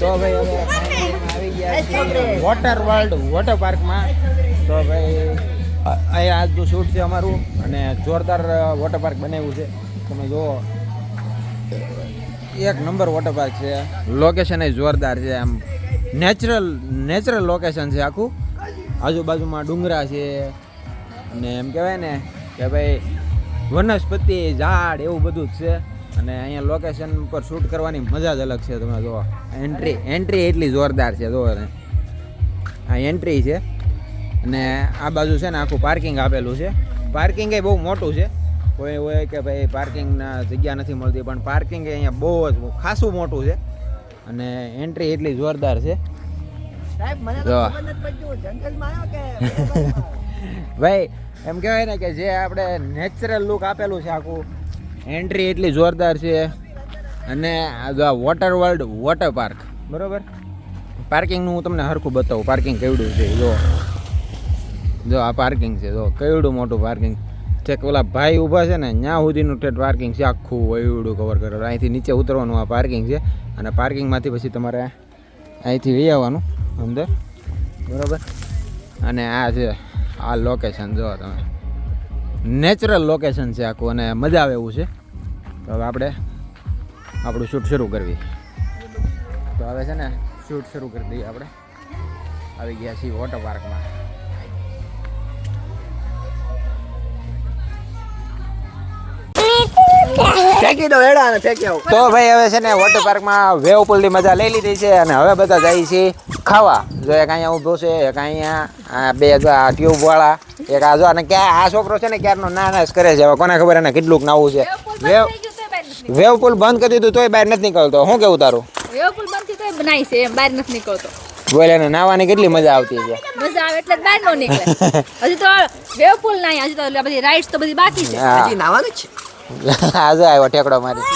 તો ભાઈ હવે આવી ગયા વોટર વર્લ્ડ વોટર પાર્કમાં તો ભાઈ, અહીંયા આજનું શૂટ છે અમારું અને જોરદાર વોટર પાર્ક બનાવ્યું છે. તમે જુઓ. એક નંબર વોટર પાર્ક છે. લોકેશન એ જોરદાર છે આમ. નેચરલ નેચરલ લોકેશન છે આખું. આજુબાજુમાં ડુંગરા છે. અને એમ કહેવાય ને કે ભાઈ વનસ્પતિ, ઝાડ, એવું બધું જ છે. અને અહીંયા લોકેશન પર શૂટ કરવાની મજા જ અલગ છે તમે જુઓ. એન્ટ્રી એન્ટ્રી એટલી જોરદાર છે જુઓ ને આ એન્ટ્રી છે. અને આ બાજુ છે ને આખું પાર્કિંગ આપેલું છે. પાર્કિંગ એ બહુ મોટું છે. કોઈ હોય કે ભાઈ પાર્કિંગના જગ્યા નથી મળતી પણ પાર્કિંગ એ અહીંયા બહુ જ ખાસું મોટું છે. અને એન્ટ્રી એટલી જોરદાર છે. ભાઈ એમ કહેવાય ને કે જે આપણે નેચરલ લુક આપેલું છે આખું એન્ટ્રી એટલી જોરદાર છે. અને આ જો વોટર વર્લ્ડ વોટર પાર્ક બરોબર. પાર્કિંગનું હું તમને હરખું બતાવું. પાર્કિંગ કેવડું છે જો. જો આ પાર્કિંગ છે જો. કેવડું મોટું પાર્કિંગ છે ઓલા ભાઈ ઊભા છે ને ત્યાં સુધીનું ટેટ પાર્કિંગ છે. આખું વયુડું કવર કરે. અહીંથી નીચે ઉતરવાનું આ પાર્કિંગ છે. અને પાર્કિંગમાંથી પછી તમારે અહીંથી વહી આવવાનું અંદર. બરાબર? અને આ છે આ લોકેશન જો તમે. નેચરલ લોકેશન છે આખું અને મજા આવે એવું છે. તો હવે આપણે આપણું શૂટ શરૂ કરવી. તો હવે છે ને શૂટ શરૂ કરી દઈએ આપણે. આવી ગયા છીએ વોટર પાર્કમાં ફેંકી દો હેડા અને ફેંકી આવો. તો ભાઈ હવે છે ને વોટર પાર્કમાં વેવ પુલની મજા લઈ લીધી છે અને હવે બધા જાય છે ખાવા. જો એક અહીંયા ઊભો છે એક અહીંયા આ બે જો આ ટ્યુબ વાળા. એક આ જો અને ક્યાં આ છોકરો છે ને ક્યારનો? ના નાશ કરે છે. હવે કોને ખબર એને કેટલુંક નાવું છે. વેવ વેવ પુલ બંધ કરી દીધું તોય બહાર નથી નીકળતો. શું કેવું તારું? વેવપુલ બનતી તોય બનાવી છે એમ બહાર નથી નીકળતો. બોલે ને નાવાની કેટલી મજા આવતી છે. મજા આવે એટલે બહાર નો નીકળે. હજી તો વેવપુલ નહીં હજી તો બધી રાઇડ્સ તો બધી બાકી છે. હજી નાવાનું છે? આજે આવ્યો ઠેકડો મારી.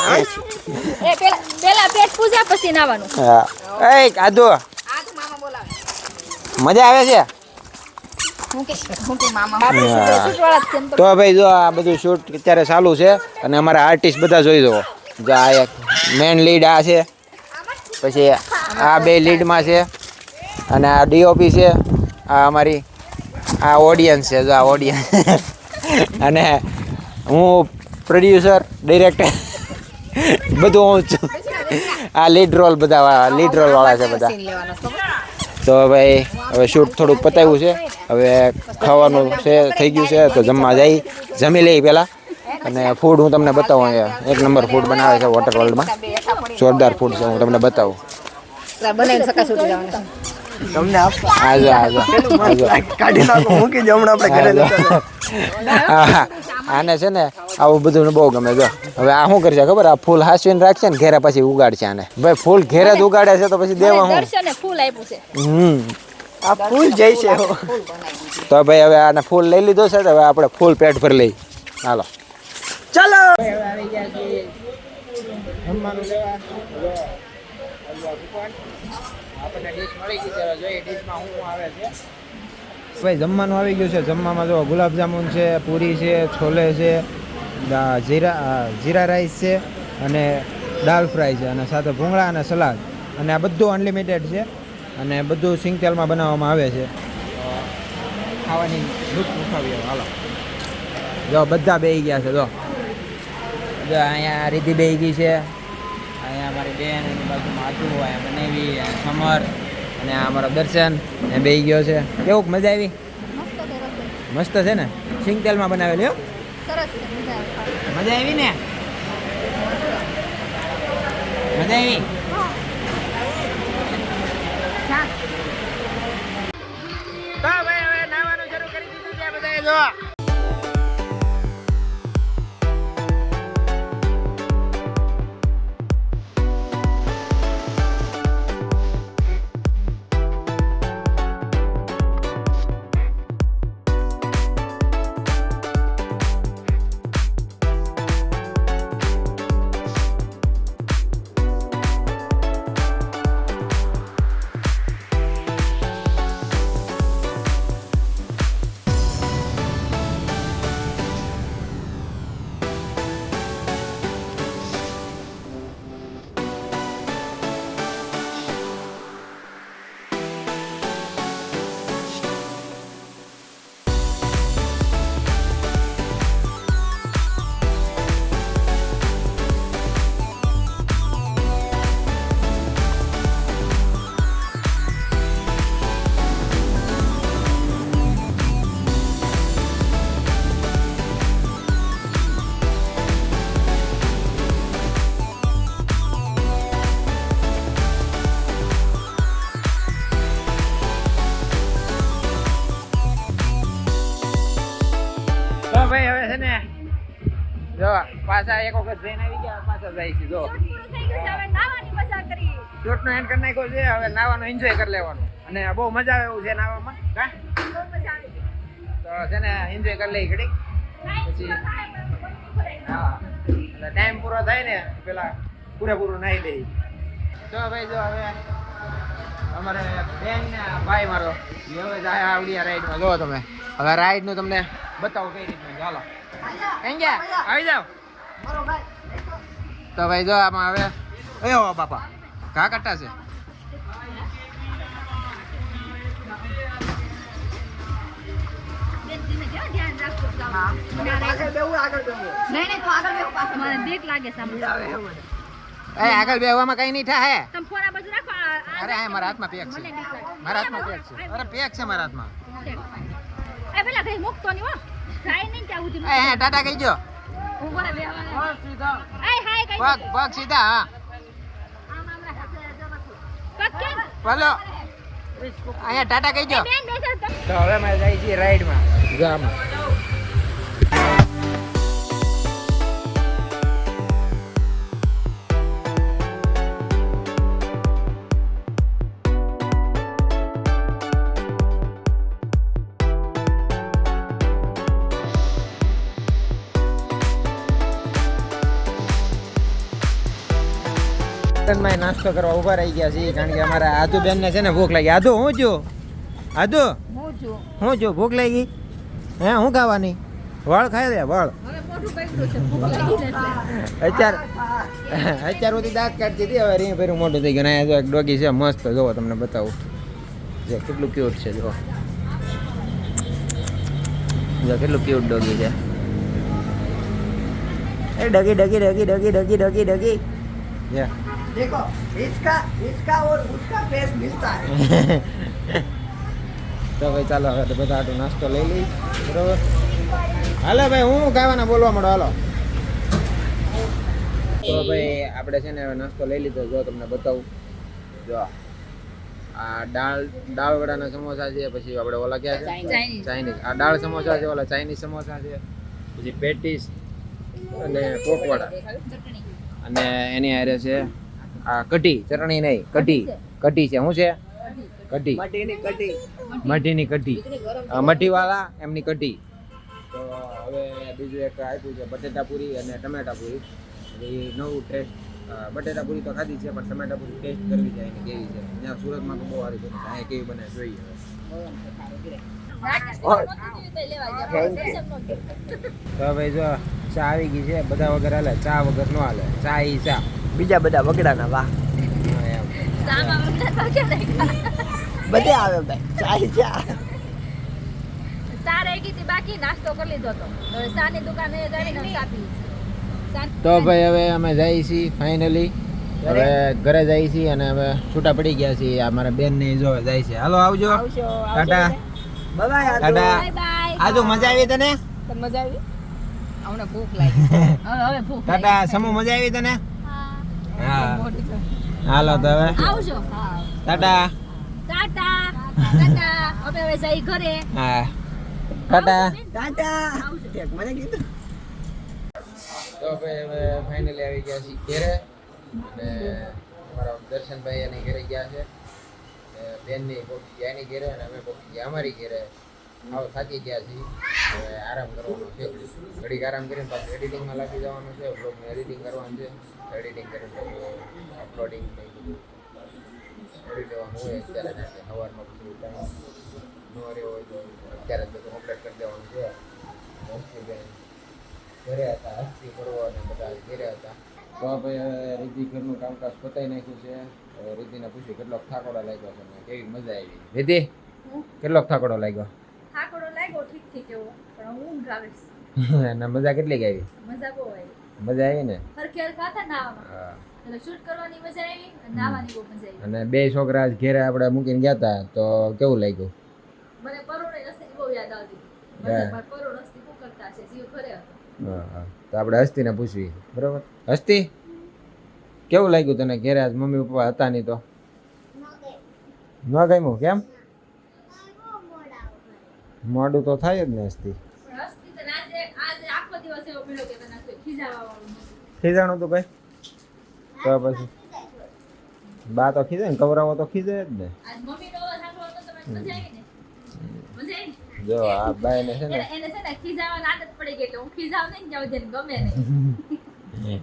એ પેલા પેલા પેટ પૂજા પછી નાવાનું હા. એ કાધો. આ મામા બોલાવે. મજા આવે છે? તો. તો ભાઈ જો આ બધું શૂટ અત્યારે ચાલુ છે અને અમારા આર્ટિસ્ટ બધા જોઈ દો જો આ એક મેન લીડ આ છે પછી આ બે લીડમાં છે અને આ ડીઓપી છે આ અમારી આ ઓડિયન્સ છે જો આ ઓડિયન્સ અને હું પ્રોડ્યુસર ડિરેક્ટર બધું હું છું. આ લીડ રોલ બધા લીડ રોલ વાળા છે બધા. તો ભાઈ, હવે શૂટ થોડુંક પતાવ્યું છે. હવે ખાવાનું છે, થઈ ગયું છે, તો જમવા જઈ. જમી લઈ પહેલાં. અને ફૂડ હું તમને બતાવું એક નંબર ફૂડ બનાવે છે વોટર વર્લ્ડમાં જોરદાર ફૂડ છે, હું તમને બતાવું. બનાવીને તમને આપ આજો આજો કાઢી નાખો મૂકી દો હમણાં આપણે ઘરે આને છે ને આવું બધું બહુ ગમે જો. હવે આ શું કરશે ખબર? આ ફૂલ હાસવીને રાખશે ને ઘેરે પછી ઉગાડશે આને. ભાઈ ફૂલ ઘેરે જ ઉગાડે છે તો પછી દેવા હું? ફૂલ આપ્યું છે. હમ. આ ફૂલ જાય છે. તો ભાઈ હવે આને ફૂલ લઈ લીધો છે તો હવે આપણે ફૂલ પેટ ભરી લઈ હાલો. ચાલો. જમવાનું આપણને ડીશ મળી ગઈ છે જોઈએ ડીશમાં શું આવે છે ભાઈ જમવાનું આવી ગયું છે. જમવામાં જો ગુલાબજામુન છે પૂરી છે છોલે છે જીરા જીરા રાઈસ છે અને દાલ ફ્રાય છે અને સાથે ભૂંગળા અને સલાડ. અને આ બધું અનલિમિટેડ છે અને બધું સિંગ તેલમાં બનાવવામાં આવે છે. ખાવાની લૂટ ઉઠાવી હાલો. જો બધા બેહી ગયા છે જો. જો અહીંયા રીતિ બેહી ગઈ છે. અહીંયા અમારી બેન એની બાજુમાં આટું અહીંયા બનેવી સમર અને આ અમારો દર્શન એ બે ગયો છે. કેવું મજા આવી? મસ્ત છે ને? સિંગ તેલમાં બનાવેલી હો? મજા આવે. મજા આવી ને? મજા આવી? તો ભાઈ હવે નાવાનું શરૂ કરી દીધું છે બધાએ જો. પાછા એક વખત જઈને આવી ગયા પાછા જાય છે જો. શૂટ પૂરું થઈ ગયું છે હવે નાવાની મજા કરી. શૂટ નો એન્ડ કરી નાખ્યો છે હવે નાવાનો એન્જોય કરી લેવાનું. અને બહુ મજા આવે એવું છે નાવામાં. કા? તો છે ને એન્જોય કરી લઈ ઘડી પછી-. હા. એટલે ટાઈમ પૂરો થાય ને પેલા પૂરેપૂરું નાહી દઈ તો ભાઈ જો હવે અમારે બેન ને ભાઈ મારો હવે જાય આવડી રાઈડમાં જો તમે હવે રાઈડનું તમને બતાવો કઈ રીતનું ચાલો કઈ ગયા? આવી જાઓ. તો ભાઈ જો આમાં હવે અયો બાપા ઘા કટ્ટા છે. આગળ. એ બેહવામાં કઈ નહીં થાય. અરે આ મારા હાથમાં પેક છે. મારા હાથમાં પેક છે. અરે પેક છે મારા હાથમાં. પેલા કઈ મૂકતો નહીં હો. જાય નહીં ત્યાં સુધી હે ટાટા કહી જો હાય કઈ પગ પગ સીધા હા? ભલો. અહીંયા ટાટા કહી જો તો. હવે અમે જઈએ છીએ રાઈડમાં. જો આમાં નાસ્તો કરવા ઊભા રહી ગયા છીએ કારણ કે અમારા આદુ બેન ને છે ને ભૂખ લાગી. આદુ હું જો આદુ? હું હું જો ભૂખ લાગી? હે હું ખાવાની? વળ ખાઈ દે વળ. અત્યારે અત્યાર સુધી દાંત કાઢતી હતી હવે રીંગ ભર્યું મોટું થઈ ગયું. ને જો એક ડોગી છે મસ્ત. જોવો તમને બતાવું. જો કેટલું ક્યુટ છે જો જો કેટલું ક્યુટ ડોગી છે. એ ડગી ડગી ડગી ડગી ડગી ડગી ડગી. જે. देखो इसका इसका और उसका फेस मिलता है તો ભાઈ ચાલો હવે તો બધા આટલું નાસ્તો લઈ લઈ બરોબર હાલો ભાઈ હું ખાવાના બોલવા માંડો હાલો તો ભાઈ આપણે છે ને હવે નાસ્તો લઈ લીધો જો તમને બતાવું જો આ દાળ દાળ વડાના સમોસા છે પછી આપણે ઓલા ક્યાં છે ચાઇનીઝ. ચાઇનીઝ આ દાળ સમોસા છે ઓલા ચાઇનીઝ સમોસા છે પછી પેટીસ અને પોકવડા ચટણી. અને એની હારે છે આ કઢી ચટણી નહીં કઢી. કઢી છે. શું છે? કઢી. મઢીની કઢી. મઢીવાળા એમની કઢી. તો હવે બીજું એક આપ્યું છે બટેટાપુરી અને ટમેટાપુરી. નવું ટેસ્ટ બટેટાપુરી તો ખાધી છે પણ ટમેટાપુરી ટેસ્ટ કરવી જાય ને કેવી છે? ત્યાં સુરતમાં તો બહુ સારી બને અહીંયા કેવી બને જોઈએ. તો ભાઈ જો ચા આવી ગઈ છે બધા વગર હાલે ચા વગર નો હાલે ચા ઈ ચા. બીજા બધા વગડાના વાહ? બધે આવે ભાઈ. ચાય ચા બાકી નાસ્તો કરી લીધો સાની દુકાને જઈને તો ભાઈ હવે અમે જઈએ છીએ ફાઇનલી હવે ઘરે? જઈએ છીએ અને હવે છૂટા પડી ગયા છીએ. અમારા બેન ને જો જાય છે. હાલો આવજો. Tata. Bye tata. Bye bye આજુ મજા આવી તને? મજા આવી? અમને ભૂખ લાગી. હવે હવે ભૂખ ટાટા સમૂહ મજા આવી તને. હા. હાલો તો હવે. આવજો. ટાટા. ટાટા. ટાટા. અમે હવે જઈ ઘરે. હા. ટાટા. ટાટા. મને કીધું. તો હવે ફાઇનલી આવી ગયા છીએ ઘરે. અને અમારા દર્શનભાઈ એની ઘરે ગયા છે. બેનની પોકી ગયા એની ઘરે અને અમે પોકી ગયા અમારી ઘરે. આવ થાકી ગયા છીએ. હવે આરામ કરવાનો છે. ઘડીક આરામ કરીને પાછું એડિટિંગમાં લાગી જવાનું છે. બ્લોગનું એડિટિંગ કરવાનું છે. એડિટિંગ કરીને પછી અપલોડિંગ બધું કરી દેવાનું હોય અત્યારે સવારમાં પછી ટાઈમ ન રહ્યો હોય તો અત્યારે બધું અપલોડ કરી દેવાનું છે. હસ્તીબેન ઘરે હતા હસ્તી કરવો અને બધા ઘરે હતા. તો આપણે હવે રીતિ ઘરનું કામકાજ પતાઈ નાખ્યું છે. રિદ્ધિને પૂછ્યું કેટલોક થાકોડો લાગ્યો છે? કેવી મજા આવી? રીતિ કેટલોક થાકોડો લાગ્યો? ઊંઘ આવે છે. મજા કેટલી આવી? મજા બહુ આવી. મજા આવી ને? હરખે હરખા હતા નાવામાં એટલે શૂટ કરવાની મજા આવી અને નાવાની બહુ મજા આવી. અને બે છોકરા આજ ઘેરે આપણે મૂકીને ગયા હતા તો કેવું લાગ્યું? મને પરોણે રસ્તી બહુ યાદ આવતી. હા. મને પરોણ રસ્તી બહુ કરતા છે જીવ ઘરે હતો હા હા. તો આપણે હસ્તીને પૂછવી બરોબર? હસ્તી? કેવું લાગ્યું તને ઘેરે આજ મમ્મી પપ્પા હતા નહીં તો? ન ગમ્યું કેમ? મોડું તો થાય જ ને હસ્તી. પણ હસ્તી તો આજે આજે આખો દિવસ એવો પીડ્યો કે તને કોઈ ખીજાય ખીજાવા વાળું ખીજાણું તો ભાઈ. તો પછી બા તો ખીજે ને કવરાવો તો ખીજે જ ને? જો આ બાઈ ને છે ને એને એને છે ને ખીજાવાની આદત પડી ગઈ એટલે હું ખીજાવ નહીં જાવ દે ગમે નહીં.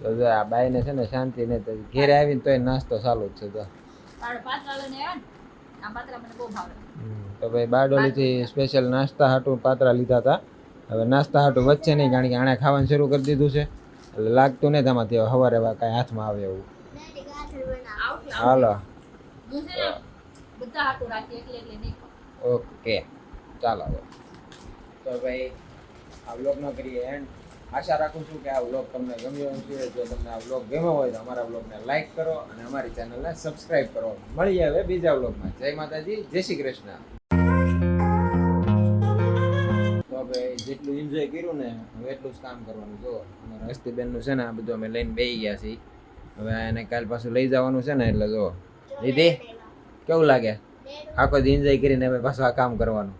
તો જો આ બાઈ ને છે ને શાંતિ ને તો ઘેરે આવીને તોય નાસ્તો ચાલુ જ છે તો આવ્યા ને. આ પાત્રા મને બહુ ભાવે. તો ભાઈ બારડોલીથી સ્પેશિયલ નાસ્તા હાટું પાત્રા લીધા હતા. હવે નાસ્તા હાટું વચ્ચે નહીં કારણ કે આણે ખાવાનું શરૂ કરી દીધું છે. એટલે લાગતું નહીં તમારે હવે સવારે કાંઈ હાથમાં આવે એવું. હાલો. હું છે ને બધા હાટું રાખી એટલે એટલે નહીં ઓકે. ચાલો તો ભાઈ આ બ્લોગનો કરીએ એન્ડ આશા રાખું છું કે આ વ્લોગ તમને ગમ્યો હશે. જો તમને આ વ્લોગ ગમ્યો હોય તો અમારા વ્લોગને લાઈક કરો અને અમારી ચેનલને સબસ્ક્રાઇબ કરો. મળીએ હવે બીજા વ્લોગમાં. જય માતાજી જય શ્રી કૃષ્ણ. ભાઈ જેટલું એન્જોય કર્યું ને હવે એટલું જ કામ કરવાનું. જો અમારા હસ્તીબેનનું છે ને આ બધું અમે લઈને બેસી ગયા છીએ. હવે એને કાલ પાછું લઈ જવાનું છે ને એટલે જો દીદી કેવું લાગે? આખો જ એન્જોય કરીને હવે પાછું આ કામ કરવાનું.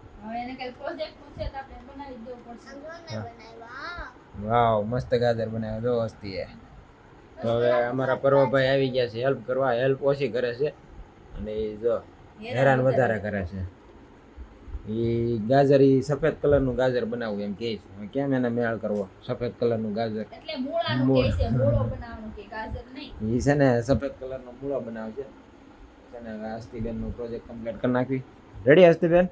વાવ મસ્ત ગાજર બનાવ્યો જો હસ્તી તો હવે અમારા પર્વભાઈ આવી ગયા છે હેલ્પ કરવા હેલ્પ ઓછી કરે છે. અને એ જો હેરાન વધારે કરે છે. એ ગાજર એ સફેદ કલરનું ગાજર બનાવવું એમ કહે છે. કેમ એને મેળ કરવો? સફેદ કલરનું ગાજર. એ છે ને સફેદ કલરનો મૂળો બનાવશે છે. ને હવે પ્રોજેક્ટ કમ્પ્લીટ કરી નાખવી. રેડી હસ્તીબેન